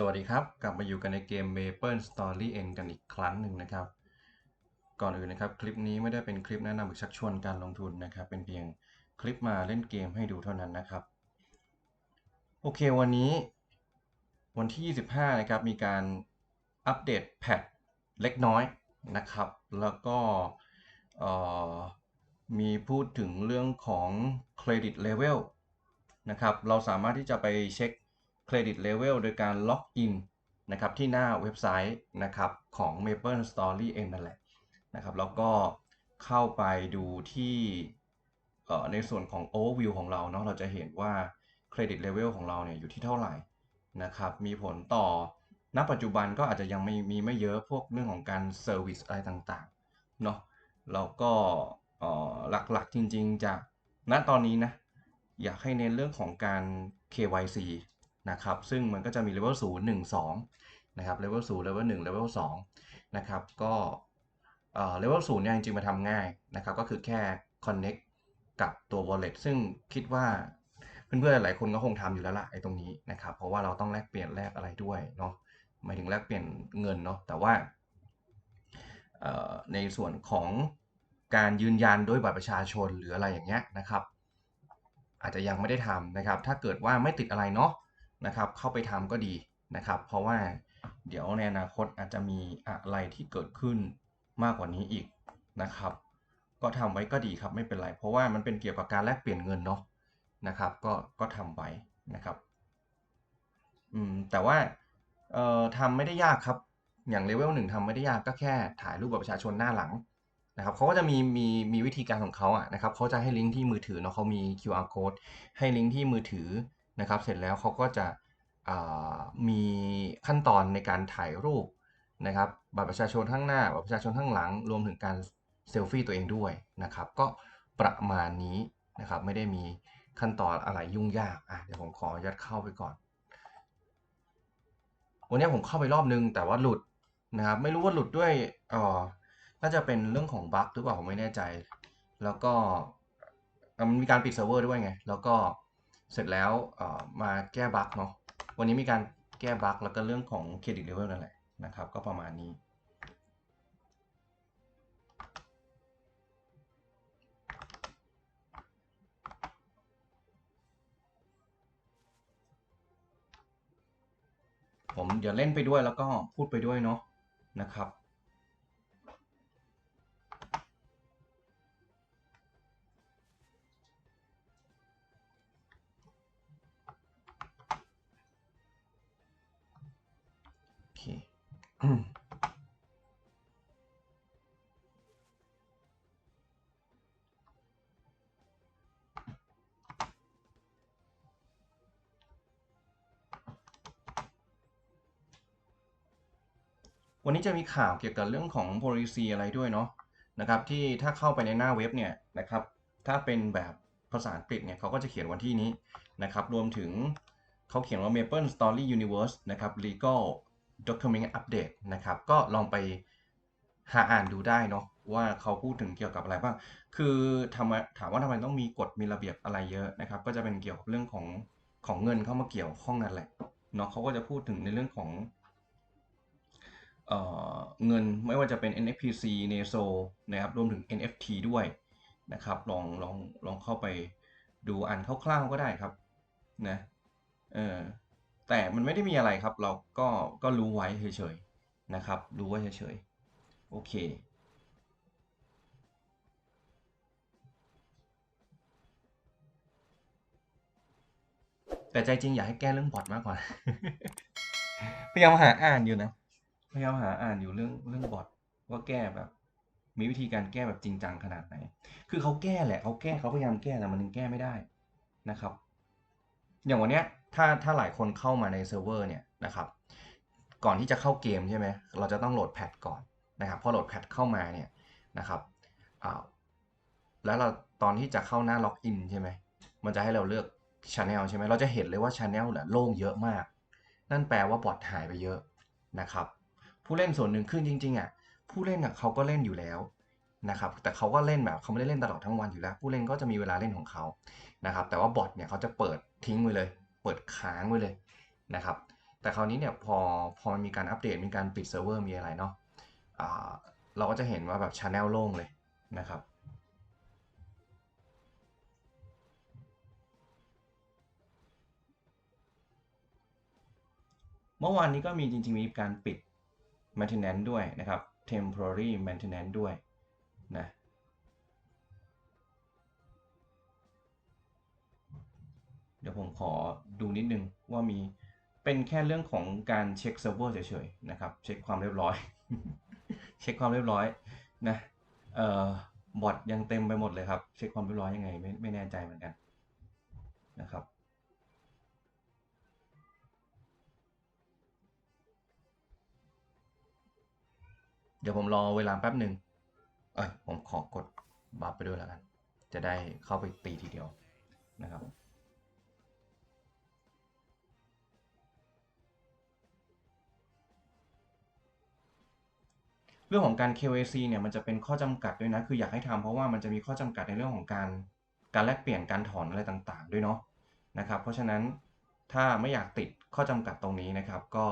สวัสดีครับ กลับมาอยู่กันในเกม Maple Story End กันอีกครั้งหนึ่งนะครับ ก่อนอื่นนะครับ คลิปนี้ไม่ได้เป็นคลิปแนะนำหรือชักชวนการลงทุนนะครับ เป็นเพียงคลิปมาเล่นเกมให้ดูเท่านั้นนะครับ โอเควันนี้ วันที่ 25 นะครับ มีการอัปเดตแพทเล็กน้อยนะครับ แล้วก็มีพูดถึงเรื่องของเครดิตเลเวลนะครับ เราสามารถที่จะไปเช็ค เครดิตเลเวลโดยการล็อกอินนะครับที่หน้าเว็บไซต์นะครับของ Maple Story เองนั่นแหละนะครับแล้วก็เข้าไปดูที่ในส่วนของ Overview ของเราเนาะเราจะเห็นว่าเครดิตเลเวลของเราเนี่ยอยู่ที่เท่าไหร่นะครับมีผลต่อณปัจจุบันก็อาจจะยังไม่มีไม่เยอะพวกเรื่องของการเซอร์วิสอะไรต่างๆเนาะแล้วก็หลักๆจริงๆจากณตอนนี้นะอยากให้เน้นเรื่องของการ KYC นะครับซึ่งมันก็จะมี level 0 1 2นะครับ level 0 level 1 level 2นะครับก็เอ่อ level 0เนี่ยจริงๆมาทำง่ายนะครับก็คือแค่ connect กับตัว wallet ซึ่งคิดว่าเพื่อนๆหลายคนก็คงทำอยู่แล้วล่ะไอ้ตรงนี้นะครับ เพราะว่าเราต้องแลกเปลี่ยนแลกอะไรด้วยเนาะหมายถึงแลกเปลี่ยนเงินเนาะแต่ว่าเอ่อในส่วนของการยืนยันด้วยบัตรประชาชนหรืออะไรอย่างเงี้ยนะครับ อาจจะยังไม่ได้ทำนะครับ ถ้าเกิดว่าไม่ติดอะไรเนาะ นะครับ เข้าไปทำก็ดีนะครับ เพราะว่าเดี๋ยวในอนาคตอาจจะมีอะไรที่เกิดขึ้นมากกว่านี้อีกนะครับ ก็ทำไว้ก็ดีครับไม่เป็นไร เพราะว่ามันเป็นเกี่ยวกับการแลกเปลี่ยนเงินเนาะนะครับ ก็ก็ทำไว้นะครับอืมแต่ว่าเอ่อทำไม่ได้ยากครับ อย่างเลเวลหนึ่งทำไม่ได้ยากก็แค่ถ่ายรูปบัตรประชาชนหน้าหลังนะครับเขาก็จะมีมีมีวิธีการของเขาอะนะครับเขาจะให้ลิงก์ที่มือถือเนาะเขามี QR code ให้ลิงก์ที่มือถือ นะครับ เสร็จแล้วเขาก็จะมีขั้นตอนในการถ่ายรูปนะครับบัตรประชาชนข้างหน้าบัตรประชาชนข้างหลัง รวมถึงการเซลฟี่ตัวเองด้วยนะครับ ก็ประมาณนี้นะครับไม่ได้มีขั้นตอนอะไรยุ่งยากอะเดี๋ยวผมขอยัดเข้าไปก่อน วันนี้ผมเข้าไปรอบนึง แต่ว่าหลุดนะครับ ไม่รู้ว่าหลุดด้วยเอ่อน่าจะเป็นเรื่องของบั๊กหรือเปล่าผมไม่แน่ใจ แล้วก็มันมีการปิดเซิร์ฟเวอร์ด้วยไง แล้วก็ เสร็จแล้วมาแก้บั๊กเนาะวันนี้มีการแก้บั๊กแล้วก็เรื่องของเครดิตเลเวลนั่นแหละนะครับ ก็ประมาณนี้ ผมเดี๋ยวเล่นไปด้วยแล้วก็พูดไปด้วยเนาะนะครับ วันนี้จะมีข่าวเกี่ยวกับเรื่องของ policy อะไรด้วยเนาะนะครับที่ถ้าเข้าไปในหน้าเว็บเนี่ยนะครับถ้าเป็นแบบภาษาอังกฤษเนี่ยเขาก็จะเขียนวันที่นี้นะครับรวมถึงเขาเขียนว่า Maple Story Universe นะครับ Legal Document Update นะครับ ก็ลองไปหาอ่านดูได้เนาะว่าเขาพูดถึงเกี่ยวกับอะไรบ้าง คือทำถามว่าทำไมต้องมีกฎมีระเบียบอะไรเยอะนะครับ ก็จะเป็นเกี่ยวกับเรื่องของของเงินเข้ามาเกี่ยวข้องนั่นแหละเนาะเขาก็จะพูดถึงในเรื่องของเออเงินไม่ว่าจะเป็น NFPC NESO นะครับ รวมถึง NFT ด้วยนะครับ ลองลองลองเข้าไปดูอ่านคร่าวๆก็ได้ครับนะ เออ แต่มันไม่ได้มีอะไรครับ เราก็ก็รู้ไว้เฉยๆนะครับ รู้ไว้เฉยๆ โอเค แต่ใจจริงอยากให้แก้เรื่องบอทมากกว่า พยายามหาอ่านอยู่นะ พยายามหาอ่านอยู่เรื่องเรื่องบอทว่าแก้แบบ มีวิธีการแก้แบบจริงจังขนาดไหน คือเขาแก้แหละเขาแก้เขาพยายามแก้แต่มันยังแก้ไม่ได้นะครับ อย่างวันเนี้ย ถ้าถ้าหลายคนเข้ามาในเซิร์ฟเวอร์เนี่ยนะครับ ก่อนที่จะเข้าเกมใช่ไหมเราจะต้องโหลดแพทก่อนนะครับพอโหลดแพทเข้ามาเนี่ยนะครับอ่าแล้วเราตอนที่จะเข้าหน้าล็อกอินใช่ไหมมันจะให้เราเลือกช anel ใช่ไหมเราจะเห็นเลยว่าช anel เนี่ยโล่งเยอะมาก นั่นแปลว่าบอทหายไปเยอะนะครับ ผู้เล่นส่วนหนึ่งขึ้นจริงๆอะผู้เล่นอะเขาก็เล่นอยู่แล้วนะครับแต่เขาก็เล่นแบบเขาไม่ได้เล่นตลอดทั้งวันอยู่แล้ว ผู้เล่นก็จะมีเวลาเล่นของเขานะครับแต่ว่าบอทเนี่ยเขาจะเปิดทิ้งไว้เลย ปิดค้างไว้เลยนะครับ แต่คราวนี้เนี่ยพอพอมันมีการอัปเดตมีการปิดเซิร์ฟเวอร์มีอะไรเนาะเราก็จะเห็นว่าแบบช anel โล่งเลยนะครับเมื่อวานนี้ก็มีจริงๆมีการปิด maintenance ด้วยนะครับ temporary maintenance ด้วย ดี๋ยวผมขอดูนิดนึงว่ามีเป็นแค่เรื่องของการเช็คเซิร์ฟเวอร์เฉยๆนะครับ เช็คความเรียบร้อย เช็คความเรียบร้อยนะเอ่อบอทยังเต็มไปหมดเลยครับ เช็คความเรียบร้อยยังไงไม่ไม่แน่ใจเหมือนกันนะครับเดี๋ยวผมรอเวลาแป๊บหนึ่งเอ้ยผมขอกดบัฟไปด้วยแล้วกัน จะได้เข้าไปตีทีเดียวนะครับ เรื่องของการ KYC เนี่ยมันจะเป็นข้อจำกัดด้วยนะ คืออยากให้ทำเพราะว่ามันจะมีข้อจำกัดในเรื่องของการการแลกเปลี่ยนการถอนอะไรต่างๆ ด้วยเนาะนะครับ เพราะฉะนั้นถ้าไม่อยากติดข้อจำกัดตรงนี้นะครับ ก็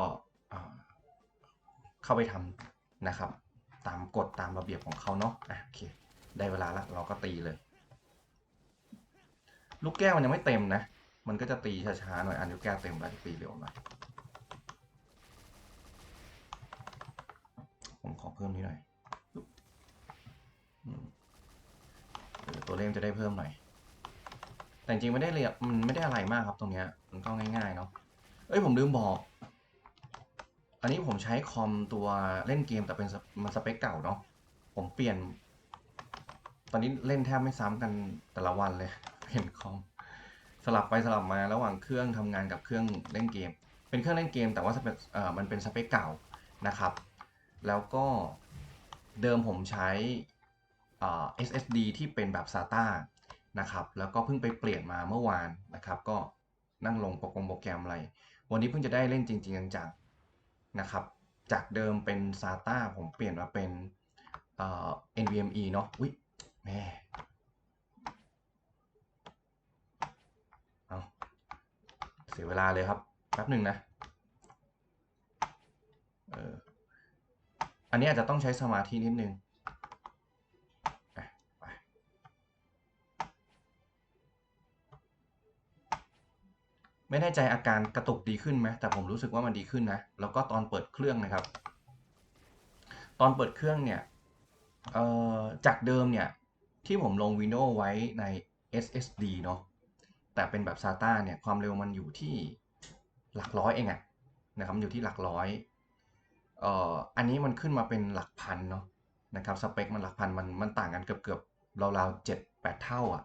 เข้าไปทำนะครับ ตามกฎตามระเบียบของเขาเนาะอะโอเคได้เวลาละเราก็ตีเลย ลูกแก้วมันยังไม่เต็มนะ มันก็จะตีช้าๆหน่อยอันลูกแก้วเต็มแล้วจะตีเร็วหน่อย ผมขอเพิ่มนี้หน่อยตัวเลขจะได้เพิ่มหน่อย แต่จริงไม่ได้เรียมันไม่ได้อะไรมากครับตรงเนี้ย มันก็ง่ายๆเนาะ เอ้ยผมลืมบอก อันนี้ผมใช้คอมตัวเล่นเกมแต่เป็นมันสเปคเก่าเนาะ ผมเปลี่ยน ตอนนี้เล่นแทบไม่ซ้ำกันแต่ละวันเลยเปลี่ยนคอม สลับไปสลับมาระหว่างเครื่องทำงานกับเครื่องเล่นเกม เป็นเครื่องเล่นเกมแต่ว่าเอ่อมันเป็นสเปคเก่านะครับ แล้วก็เดิมผมใช้ SSD ที่เป็นแบบ SATA นะครับ แล้วก็เพิ่งไปเปลี่ยนมาเมื่อวานนะครับ ก็นั่งลงโปรแกรมโปรแกรมอะไร วันนี้เพิ่งจะได้เล่นจริง ๆ จังๆนะครับ จากเดิมเป็น SATA ผมเปลี่ยนมาเป็น NVMe เนาะอุ้ยแม่เอาเสียเวลาเลยครับ แป๊บหนึ่งนะ เออ อันนี้อาจจะต้องใช้สมาธินิดนึงไม่แน่ใจอาการกระตุกดีขึ้นไหมแต่ผมรู้สึกว่ามันดีขึ้นนะ แล้วก็ตอนเปิดเครื่องนะครับ ตอนเปิดเครื่องเนี่ยจากเดิมเนี่ยที่ผมลง Windows ไว้ใน SSD เนาะแต่เป็นแบบ SATA เนี่ยความเร็วมันอยู่ที่หลักร้อยเองอะนะครับอยู่ที่หลักร้อย อันนี้มันขึ้นมาเป็นหลักพันเนาะนะครับสเปคมันหลักพันมันมันต่างกันเกือบเกือบราวๆเจ็ดแปดเท่าอะ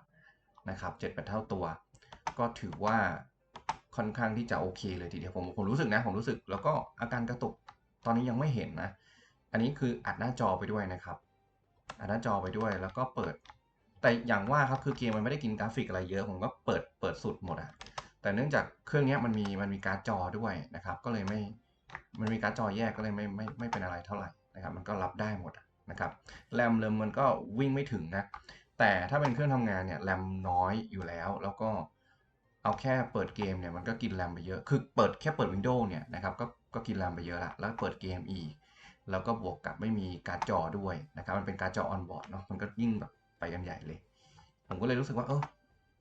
นะครับเจ็ดแปดเท่าตัว ก็ถือว่าค่อนข้างที่จะโอเคเลยทีเดียวผมผมรู้สึกนะผมรู้สึกแล้วก็อาการกระตุกตอนนี้ยังไม่เห็นนะ อันนี้คืออัดหน้าจอไปด้วยนะครับ อัดหน้าจอไปด้วยแล้วก็เปิด แต่อย่างว่าครับคือเกมมันไม่ได้กินกราฟิกอะไรเยอะ ผมก็เปิดเปิดสุดหมดอะแต่เนื่องจากเครื่องนี้มันมีมันมีการ์ดจอด้วยนะครับ ก็เลยไม่ มันมีการ์ดจอแยกก็เลยไม่ไม่ไม่เป็นอะไรเท่าไหร่นะครับมันก็รับได้หมดนะครับแรมเริมมันก็วิ่งไม่ถึงนะแต่ถ้าเป็นเครื่องทำงานเนี่ยแรมน้อยอยู่แล้ว แล้วก็เอาแค่เปิดเกมเนี่ยมันก็กินแรมไปเยอะคือเปิดแค่เปิด Windows เนี่ยนะครับก็ก็กินแรมไปเยอะละแล้วเปิดเกมอีกแล้วก็บวกกับไม่มีการ์ดจอด้วยนะครับมันเป็นการ์ดจอออนบอร์ดเนาะมันก็ยิ่งแบบไปกันใหญ่เลย ผมก็เลยรู้สึกว่าเออ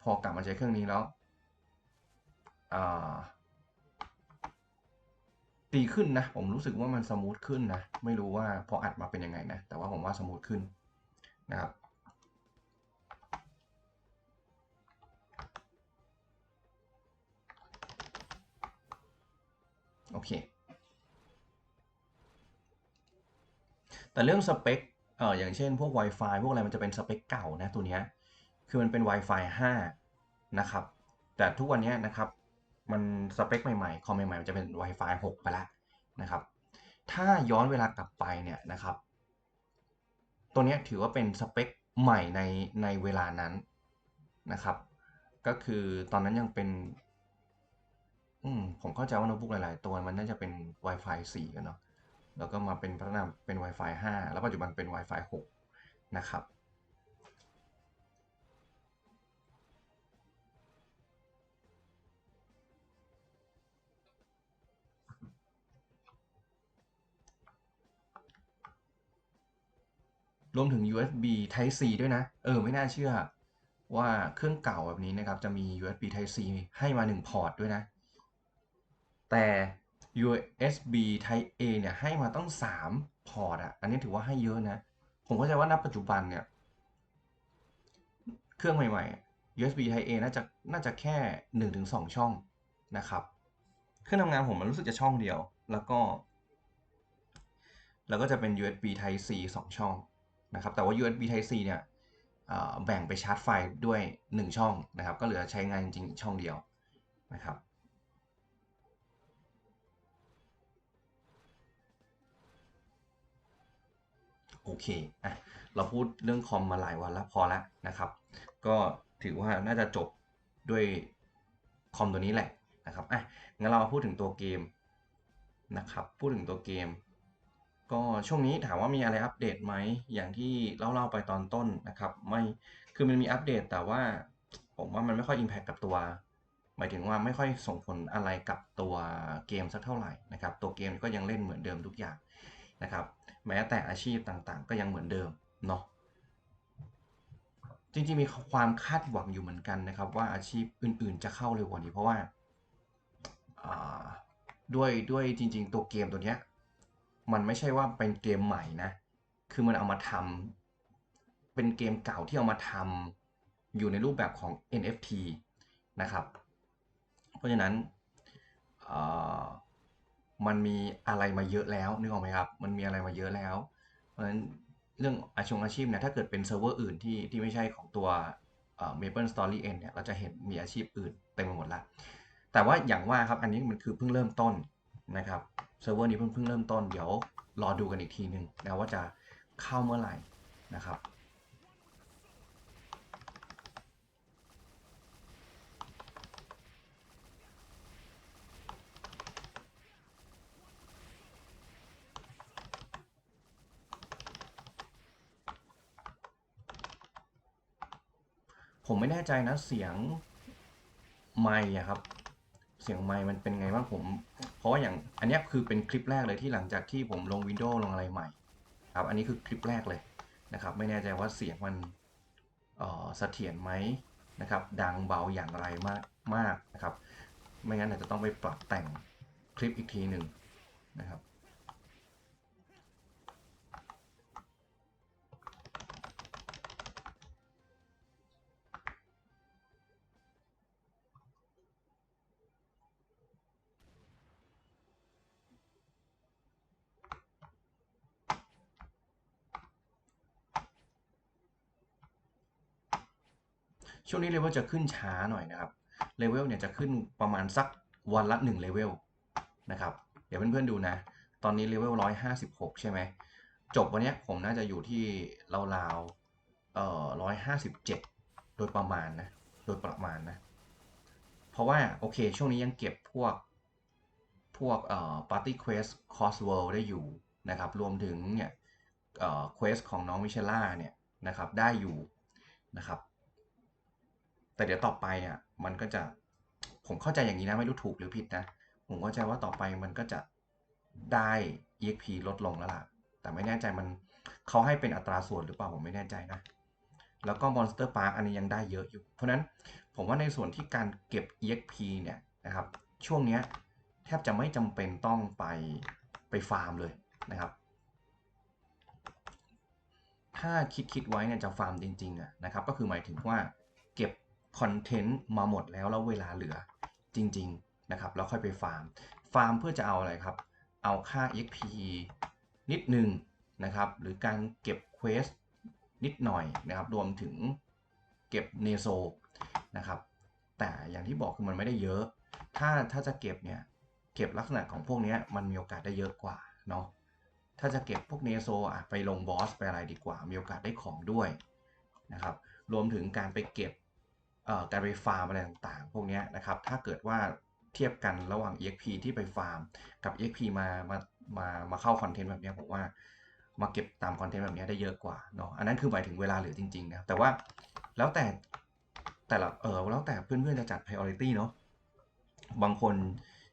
พอกลับมาใช้เครื่องนี้แล้วอ่า ดีขึ้นนะ ผมรู้สึกว่ามันสมูทขึ้นนะ ไม่รู้ว่าพออัดมาเป็นยังไงนะ แต่ว่าผมว่าสมูทขึ้นนะครับโอเค แต่เรื่องสเปค เอ่อ อย่างเช่นพวก Wi-Fi พวกอะไรมันจะเป็นสเปคเก่านะตัวนี้ คือมันเป็น Wi-Fi 5 นะครับ แต่ทุกวันนี้นะครับ มันสเปคใหม่ๆ คอมใหม่ๆ มันจะเป็น Wi-Fi 6 ไปแล้วนะครับ ถ้าย้อนเวลากลับไปเนี่ยนะครับ ตัวนี้ถือว่าเป็นสเปคใหม่ในในเวลานั้นนะครับ ก็คือตอนนั้นยังเป็น อืมผมเข้าใจว่าโน้ตบุ๊กหลายๆ ตัวมันน่าจะเป็น Wi-Fi 4กันเนาะ แล้วก็มาเป็นพัฒนาเป็น Wi-Fi 5 แล้วปัจจุบันเป็น Wi-Fi 6 นะครับ วมถึง USB Type C ด้วยนะ เออ ไม่น่าเชื่อ ว่าเครื่องเก่าแบบนี้นะครับ จะมี USB Type C ให้มา 1 พอร์ตด้วยนะ แต่ USB Type A เนี่ย ให้มาต้อง 3 พอร์ตอะอันนี้ถือว่าให้เยอะนะ ผมเข้าใจว่าณปัจจุบันเนี่ย เครื่องใหม่ๆ USB Type A น่าจะน่าจะแค่ 1-2 ช่องนะครับเครื่องทำงานผมมันรู้สึกจะช่องเดียว แล้วก็ แล้วก็จะเป็น USB Type C 2 ช่อง นะครับแต่ว่า USB Type C เนี่ยแบ่งไปชาร์จไฟด้วย 1 ช่องนะครับ ก็เหลือใช้งานจริงๆช่องเดียวนะครับโอเคอะเราพูดเรื่องคอมมาหลายวันแล้วพอแล้วนะครับ ก็ถือว่าน่าจะจบด้วยคอมตัวนี้แหละนะครับอะงั้นเรามาพูดถึงตัวเกมนะครับ พูดถึงตัวเกม ก็ช่วงนี้ถามว่ามีอะไรอัปเดตไหม อย่างที่เล่าๆไปตอนต้นนะครับ ไม่ คือมันมีอัปเดตแต่ว่า ผมว่ามันไม่ค่อยอิมแพคกับตัว หมายถึงว่าไม่ค่อยส่งผลอะไรกับตัวเกมสักเท่าไหร่นะครับ ตัวเกมก็ยังเล่นเหมือนเดิมทุกอย่างนะครับ แม้แต่อาชีพต่างๆ ก็ยังเหมือนเดิมเนาะ จริงๆมีความคาดหวังอยู่เหมือนกันนะครับ ว่าอาชีพอื่นๆจะเข้าเร็วกว่านี้เพราะว่าอ่าด้วยด้วยจริง ๆ ตัวเกมตัวเนี้ย มันไม่ใช่ว่าเป็นเกมใหม่นะ คือมันเอามาทำเป็นเกมเก่าที่เอามาทำอยู่ในรูปแบบของ NFT นะครับ เพราะฉะนั้นมันมีอะไรมาเยอะแล้วนึกออกไหมครับ มันมีอะไรมาเยอะแล้ว เพราะฉะนั้นเรื่องอาชงอาชีพเนี่ยถ้าเกิดเป็นเซิร์ฟเวอร์อื่นที่ที่ไม่ใช่ของตัว Maple Story End เนี่ยเราจะเห็นมีอาชีพอื่นเต็มไปหมดละแต่ว่าอย่างว่าครับอันนี้มันคือเพิ่งเริ่มต้น นะครับเซิร์ฟเวอร์นี้เพิ่งเพิ่งเริ่มต้นเดี๋ยวรอดูกันอีกทีหนึ่งนะว่าจะเข้าเมื่อไหร่นะครับผมไม่แน่ใจนะเสียงไมค์อะครับ สียงไมค์มันเป็นไงบ้างผม เพราะว่าอย่างอันนี้คือเป็นคลิปแรกเลยที่หลังจากที่ผมลงวิดีโอลงอะไรใหม่ ครับ อันนี้คือคลิปแรกเลยนะครับ ไม่แน่ใจว่าเสียงมันเสถียรไหมนะครับ ดังเบาอย่างไรมากมากนะครับ ไม่งั้นอาจจะต้องไปปรับแต่งคลิปอีกทีหนึ่งนะครับ วงนี้เลเวลจะขึ้นช้าหน่อยนะครับเลเวลเนี่ยจะขึ้นประมาณสักวันละ1เลเวลนะครับเดี๋ยวเพื่อนๆดูนะ ตอนนี้เลเวล156 ใช่ไหมจบวันนี้ผมน่าจะอยู่ที่ราวๆเอ่อ157 โดยประมาณนะโดยประมาณนะ เพราะว่าโอเคช่วงนี้ยังเก็บพวกพวกเอ่อ Party Quest Cross World ได้อยู่นะครับรวมถึงเนี่ยเอ่อ Quest ของน้องมิเชล่าเนี่ยนะครับได้อยู่นะครับ แต่เดี๋ยวต่อไปอะมันก็จะผมเข้าใจอย่างนี้นะไม่รู้ถูกหรือผิดนะ ผมเข้าใจว่าต่อไปมันก็จะได้ EXP ลดลงแล้วล่ะ แต่ไม่แน่ใจมันเขาให้เป็นอัตราส่วนหรือเปล่าผมไม่แน่ใจนะ แล้วก็ Monster Park อันนี้ยังได้เยอะอยู่ เพราะนั้นผมว่าในส่วนที่การเก็บ EXP เนี่ยนะครับ ช่วงเนี้ยแทบจะไม่จำเป็นต้องไปไปฟาร์มเลยนะครับ ถ้าคิดคิดไว้เนี่ยจะฟาร์มจริงๆอะนะครับ ก็คือหมายถึงว่าเก็บ คอนเทนต์มาหมดแล้วแล้วเวลาเหลือจริงๆนะครับแล้วค่อยไปฟาร์ม ฟาร์มเพื่อจะเอาอะไรครับ เอาค่า xp นิดหนึ่งนะครับ หรือการเก็บเควสนิดหน่อยนะครับ รวมถึงเก็บเนโซนะครับ แต่อย่างที่บอกคือมันไม่ได้เยอะ ถ้าถ้าจะเก็บเนี่ย เก็บลักษณะของพวกนี้มันมีโอกาสได้เยอะกว่าเนาะ ถ้าจะเก็บพวกเนโซอะไปลงบอสไปอะไรดีกว่า มีโอกาสได้ของด้วยนะครับ รวมถึงการไปเก็บ การไปฟาร์มอะไรต่างๆ พวกนี้นะครับ ถ้าเกิดว่าเทียบกันระหว่าง EXP ที่ไปฟาร์ม กับ EXP มา มา มา มาเข้าคอนเทนต์แบบนี้ผมว่ามาเก็บตามคอนเทนต์แบบนี้ได้เยอะกว่าเนาะ อันนั้นคือหมายถึงเวลาเหลือจริงๆนะ แต่ว่าแล้วแต่แต่ละเออแล้วแต่เพื่อนๆจะจัด priority เนาะ บางคน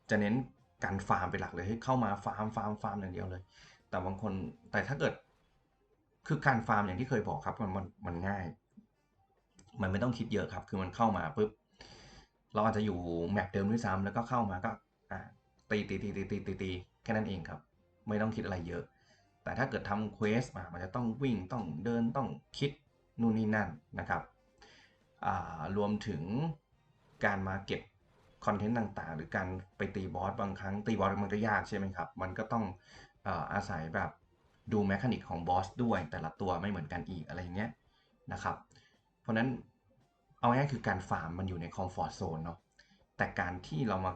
จะเน้นการฟาร์มเป็นหลักเลยให้เข้ามาฟาร์มฟาร์มฟาร์มอย่างเดียวเลย แต่บางคนแต่ถ้าเกิดคือการฟาร์มอย่างที่เคยบอกครับมันมันมันง่าย มันไม่ต้องคิดเยอะครับ คือมันเข้ามาปุ๊บ เราอาจจะอยู่แมปเดิมด้วยซ้ำแล้วก็เข้ามาก็ตีตีตีตีตีตีตีแค่นั้นเองครับ ไม่ต้องคิดอะไรเยอะ แต่ถ้าเกิดทำเควสมามันจะต้องวิ่งต้องเดินต้องคิดนู่นนี่นั่นนะครับ รวมถึงการมาเก็บคอนเทนต์ต่างๆ หรือการไปตีบอสบางครั้งตีบอสมันก็ยากใช่ไหมครับ มันก็ต้องอาอาศัยแบบดูแมคานิกของบอสด้วยแต่ละตัวไม่เหมือนกันอีกอะไรอย่างเงี้ยนะครับ ราะนั้นเอาง่ายคือการฟาร์มมันอยู่ในคอมฟอร์ z โซนเนาะแต่การที่เรามา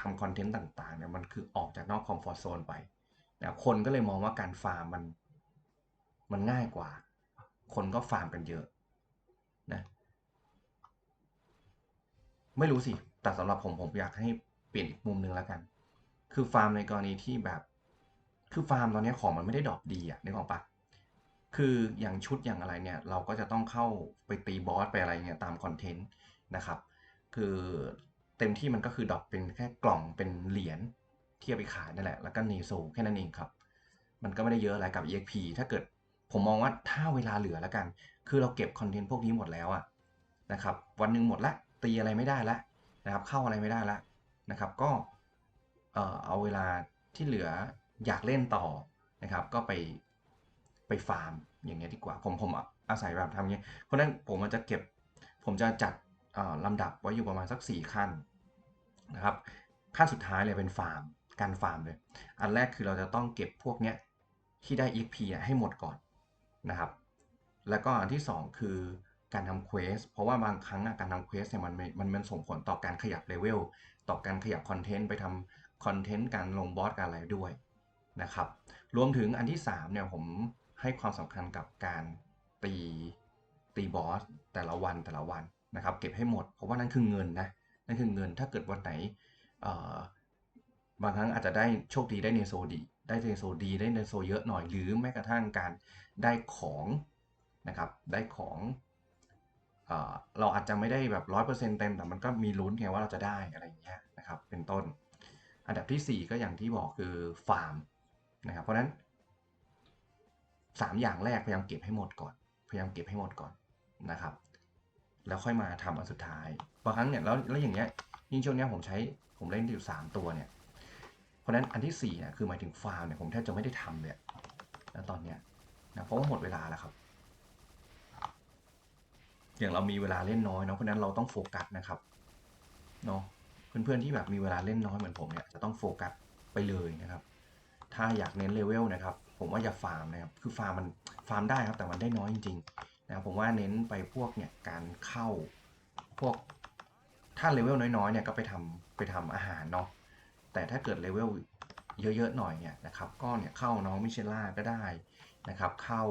ทำคอนเทนต์ต่างๆเนี่ยมันคือออกจากนอกคอมฟอร์ z โซนไปนะคนก็เลยมองว่าการฟาร์มมันมันง่ายกว่า คนก็ฟาร์มกันเยอะนะไม่รู้สิ แต่สำหรับผมผมอยากให้เปลี่ยนอีกมุมหนึ่งแล้วกัน คือฟาร์มในกรณีที่แบบ คือฟาร์มตอนนี้ของมันไม่ได้ดรอปดีอะนึกออกปะ คืออย่างชุดอย่างอะไรเนี่ยเราก็จะต้องเข้าไปตีบอสไปอะไรเงี้ยตามคอนเทนต์นะครับ คือเต็มที่มันก็คือดอปเป็นแค่กล่องเป็นเหรียญที่เอาไปขายนั่นแหละ แล้วก็เนโซแค่นั้นเองครับ มันก็ไม่ได้เยอะอะไรกับ EXP ถ้าเกิดผมมองว่าถ้าเวลาเหลือแล้วกัน คือเราเก็บคอนเทนต์พวกนี้หมดแล้วอะนะครับ วันหนึ่งหมดละตีอะไรไม่ได้ละนะครับ เข้าอะไรไม่ได้ละนะครับ ก็เอ่อเอาเวลาที่เหลืออยากเล่นต่อนะครับ ก็ไป ไปฟาร์มอย่างเงี้ยดีกว่า ผมผมอาศัยแบบทำอย่างเงี้ยเพราะนั้นผมมันจะเก็บผมจะจัดลำดับไว้อยู่ประมาณสัก 4 ขั้นนะครับ ขั้นสุดท้ายเลยเป็นฟาร์ม การฟาร์มเลย อันแรกคือเราจะต้องเก็บพวกเนี้ยที่ได้ EXP อะให้หมดก่อนนะครับ แล้วก็อันที่ 2 คือการทำเควสเพราะว่าบางครั้งอะการทำเควสเนี่ยมันมันมันมันส่งผลต่อการขยับเลเวลต่อการขยับคอนเทนต์ไปทำคอนเทนต์การลงบอสการอะไรด้วยนะครับ รวมถึงอันที่3เนี่ยผม ให้ความสำคัญกับการตีตีบอสแต่ละวันแต่ละวันนะครับ เก็บให้หมด เพราะว่านั่นคือเงินนะนั่นคือเงินถ้าเกิดวันไหนบางครั้งอาจจะได้โชคดีได้เนโซดีได้เนโซดีได้เนโซเยอะหน่อยหรือแม้กระทั่งการได้ของนะครับได้ของเอเราอาจจะไม่ได้แบบร้อยเปอร์เซ็นต์เต็มแต่มันก็มีลุ้นไงว่าเราจะได้อะไรอย่างเงี้ยนะครับเป็นต้น อันดับทีสี่4 ก็อย่างที่บอกคือฟาร์มนะครับเพราะฉะนั้น 3 อย่างแรกพยายามเก็บให้หมดก่อน พยายามเก็บให้หมดก่อนนะครับ แล้วค่อยมาทำอันสุดท้ายบางครั้งเนี่ยแล้วแล้วอย่างเงี้ยยิ่งช่วงเนี้ยผมใช้ผมเล่นอยู่3ตัวเนี่ยเพราะฉะนั้นอันที่4เนี่ยคือหมายถึงฟาร์มเนี่ยผมแทบจะไม่ได้ทำเลยนะตอนเนี้ยนะเพราะว่าหมดเวลาแล้วครับ อย่างเรามีเวลาเล่นน้อยเนาะเพราะฉะนั้นเราต้องโฟกัสนะครับเนาะเพื่อนๆที่แบบมีเวลาเล่นน้อยเหมือนผมเนี่ยจะต้องโฟกัสไปเลยนะครับ ถ้าอยากเน้นเลเวลนะครับ ผมว่าอย่าฟาร์มนะครับ คือฟาร์มมันฟาร์มได้ครับ แต่มันได้น้อยจริงๆนะครับผมว่าเน้นไปพวกเนี่ยการเข้าพวกถ้าเลเวลน้อยๆเนี่ยก็ไปทำไปทำอาหารเนาะแต่ถ้าเกิดเลเวลเยอะๆหน่อยเนี่ยนะครับก็เนี่ยเข้าน้องมิเชล่าก็ได้นะครับ เข้า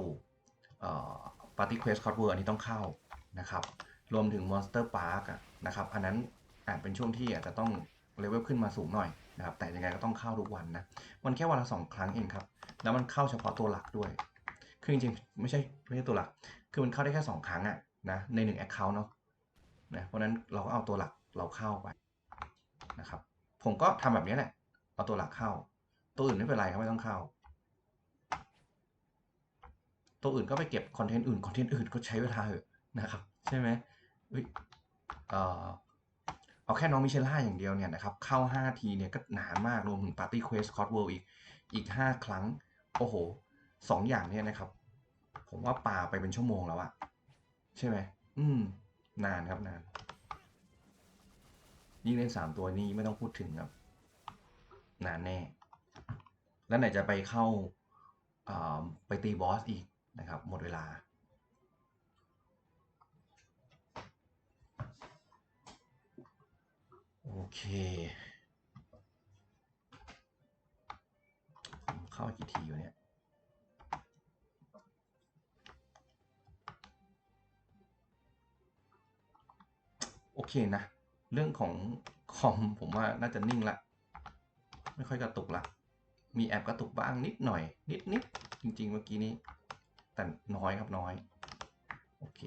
ปาร์ตี้เควสคอร์เวอร์อันนี้ต้องเข้านะครับ รวมถึงมอนสเตอร์พาร์กนะครับอันนั้นอาจเป็นช่วงที่อาจจะต้องเลเวลขึ้นมาสูงหน่อย นะครับแต่ยังไงก็ต้องเข้าทุกวันนะมันแค่วันละสองครั้งเองครับ แล้วมันเข้าเฉพาะตัวหลักด้วย คือจริงๆไม่ใช่ไม่ใช่ตัวหลัก คือมันเข้าได้แค่สองครั้งอะนะในหนึ่งแอคเคาท์เนาะนะเพราะนั้นเราก็เอาตัวหลักเราเข้าไปนะครับ ผมก็ทำแบบนี้แหละเอาตัวหลักเข้า ตัวอื่นไม่เป็นไรครับไม่ต้องเข้า ตัวอื่นก็ไปเก็บคอนเทนต์อื่นคอนเทนต์อื่นก็ใช้เวลาเถอะนะครับ ใช่ไหมเฮ้ยเอ่อ เอาแค่น้องมิเชล่าอย่างเดียวเนี่ยนะครับเข้า 5 ทีเนี่ยก็หนานมากรวมถึง Party Quest c o d World อีกอีก 5 ครั้ง โอ้โหสองอย่างเนี่ยนะครับ ผมว่าป่าไปเป็นชั่วโมงแล้วอะใช่ไหมอืม นานครับนาน ยิ่งเล่น3ตัวนี้ไม่ต้องพูดถึงครับ นานแน่ แล้วไหนจะไปเข้าไปตีบอสอีกนะครับ หมดเวลา โอเคผมเข้ากี่ทีอยู่เนี่ยโอเคนะ เรื่องของคอมผมว่าน่าจะนิ่งละ ไม่ค่อยกระตุกละ มีแอปกระตุกบ้างนิดหน่อย นิดนิดจริง ๆ เมื่อกี้นี้ แต่น้อยครับน้อย โอเค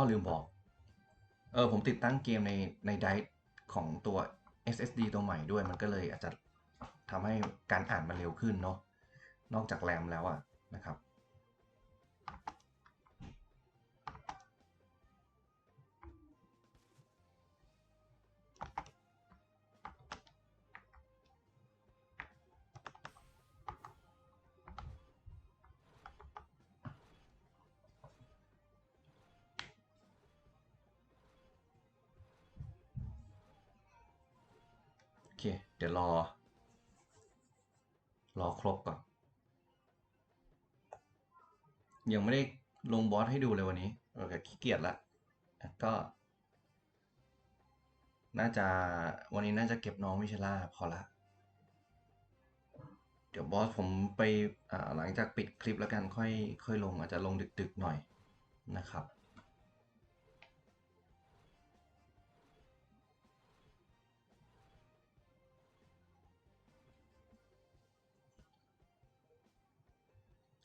ก็ลืมบอก เออผมติดตั้งเกมในในไดร์ของตัว SSD ตัวใหม่ด้วย มันก็เลยอาจจะทำให้การอ่านมันเร็วขึ้นเนาะนอกจากแรมแล้วอะนะครับ เดี๋ยวรอ รอครบก่อน ยังไม่ได้ลงบอสให้ดูเลยวันนี้เออขี้เกียจละก็ น่าจะวันนี้น่าจะเก็บน้องมิชล่าพอละ เดี๋ยวบอสผมไปหลังจากปิดคลิปแล้วกันค่อยค่อยลงอาจจะลงดึกๆหน่อยนะครับ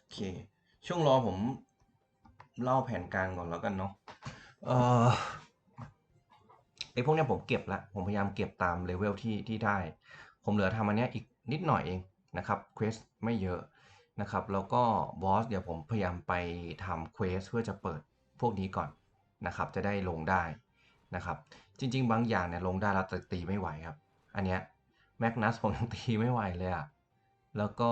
อเค ช่วงรอผมเล่าแผนการก่อนแล้วกันเนาะเออไอพวกเนี้ยผมเก็บละ ผมพยายามเก็บตามเลเวลที่ที่ได้ ผมเหลือทำอันเนี้ยอีกนิดหน่อยเองนะครับเควสไม่เยอะนะครับ แล้วก็บอสเดี๋ยวผมพยายามไปทำเควสเพื่อจะเปิดพวกนี้ก่อนนะครับ จะได้ลงได้นะครับ จริง ๆ บางอย่างเนี่ยลงได้แล้วแต่ตีไม่ไหวครับ อันเนี้ยแมกนัสผมยังตีไม่ไหวเลยอะแล้วก็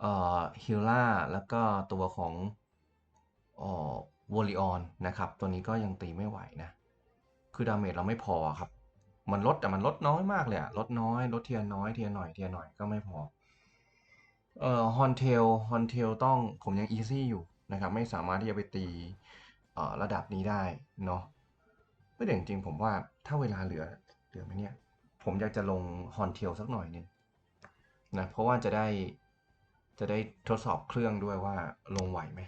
เอ่อฮิลล่าแล้วก็ตัวของเอ่อวอลิออนนะครับ ตัวนี้ก็ยังตีไม่ไหวนะ คือดาเมจเราไม่พอครับ มันลดแต่มันลดน้อยมากเลยอะลดน้อย ลดเทียน้อยเทียหน่อยเทียหน่อยก็ไม่พอ เอ่อฮอนเทลฮอนเทลต้องผมยังอีซี่อยู่นะครับ ไม่สามารถที่จะไปตีเอ่อระดับนี้ได้เนาะไม่แต่จริงๆผมว่าถ้าเวลาเหลือเหลือไหมเนี่ย ผมอยากจะลงฮอนเทลสักหน่อยนึงนะเพราะว่าจะได้ จะได้ทดสอบเครื่องด้วยว่าลงไหวไหม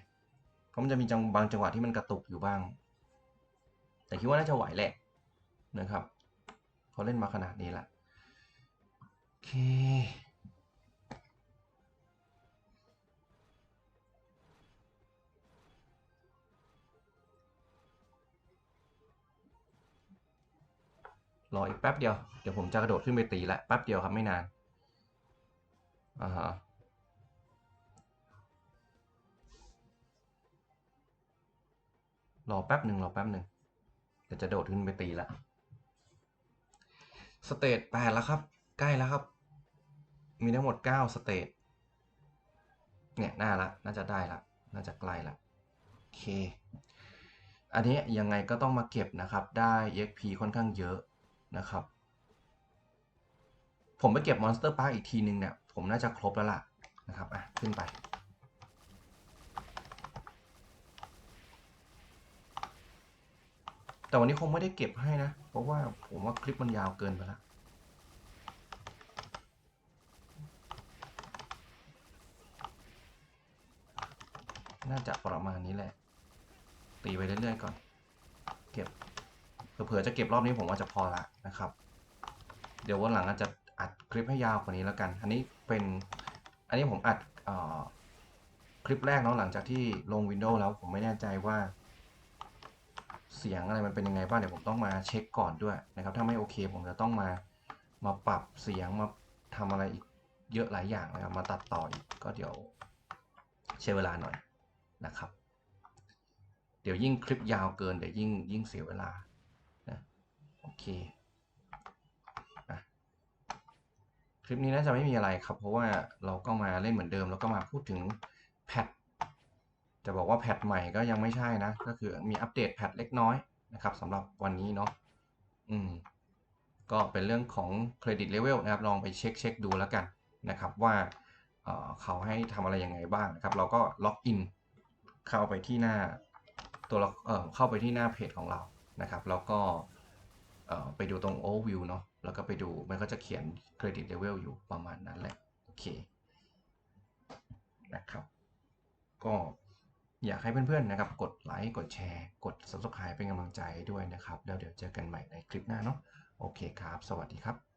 เพราะมันจะมีจังบางจังหวะที่มันกระตุกอยู่บ้าง แต่คิดว่าน่าจะไหวแหละนะครับพอเล่นมาขนาดนี้ละโอเครออีกแป๊บเดียว เดี๋ยวผมจะกระโดดขึ้นไปตีละแป๊บเดียวครับไม่นานอ่าฮะ รอแป๊บหนึ่งรอแป๊บหนึ่งเดี๋ยวจะโดดขึ้นไปตีละสเตจแปดแล้วครับ ใกล้แล้วครับ มีทั้งหมดเก้าสเตจเนี่ยน่าละน่าจะได้ละน่าจะใกล้ละโอเค อันนี้ยังไงก็ต้องมาเก็บนะครับ ได้ EXP ค่อนข้างเยอะนะครับ ผมไปเก็บ Monster Park อีกทีนึงเนี่ย ผมน่าจะครบแล้วล่ะนะครับ อะ ขึ้นไป แต่วันนี้คงไม่ได้เก็บให้นะ เพราะว่าผมว่าคลิปมันยาวเกินไปแล้วน่าจะประมาณนี้แหละ ตีไปเรื่อยๆก่อน เก็บเผื่อจะเก็บรอบนี้ผมว่าจะพอละนะครับ เดี๋ยววันหลังอาจจะอัดคลิปให้ยาวกว่านี้แล้วกัน อันนี้เป็นอันนี้ผมอัดออคลิปแรกเนาะหลังจากที่ลง Windows แล้วผมไม่แน่ใจว่า เสียงอะไรมันเป็นยังไงบ้างเดี๋ยวผมต้องมาเช็คก่อนด้วยนะครับ ถ้าไม่โอเคผมจะต้องมามาปรับเสียงมาทำอะไรอีกเยอะหลายอย่างนะครับมาตัดต่ออีกก็เดี๋ยวใช้เวลาหน่อยนะครับ เดี๋ยวยิ่งคลิปยาวเกินเดี๋ยวยิ่งยิ่งเสียเวลานะโอเคอะคลิปนี้น่าจะไม่มีอะไรครับ เพราะว่าเราก็มาเล่นเหมือนเดิม แล้วก็มาพูดถึงแพท จะบอกว่าแพทใหม่ก็ยังไม่ใช่นะ ก็คือมีอัปเดตแพทเล็กน้อยนะครับสำหรับวันนี้เนาะอืมก็เป็นเรื่องของเครดิตเลเวลนะครับลองไปเช็คเช็คดูแล้วกันนะครับว่าเอ่อเขาให้ทำอะไรยังไงบ้างนะครับ เราก็ล็อกอินเข้าไปที่หน้าตัวเราเเข้าไปที่หน้าเพจของเรานะครับ แล้วก็ไปดูตรง overview เนาะแล้วก็ไปดูมันก็จะเขียนเครดิตเลเวลอยู่ประมาณนั้นแหละ โอเคนะครับก็ อยากให้เพื่อนๆนะครับ กดไลค์กดแชร์กด subscribe เป็นกำลังใจด้วยนะครับ แล้วเดี๋ยวเจอกันใหม่ในคลิปหน้าเนาะโอเคครับ สวัสดีครับ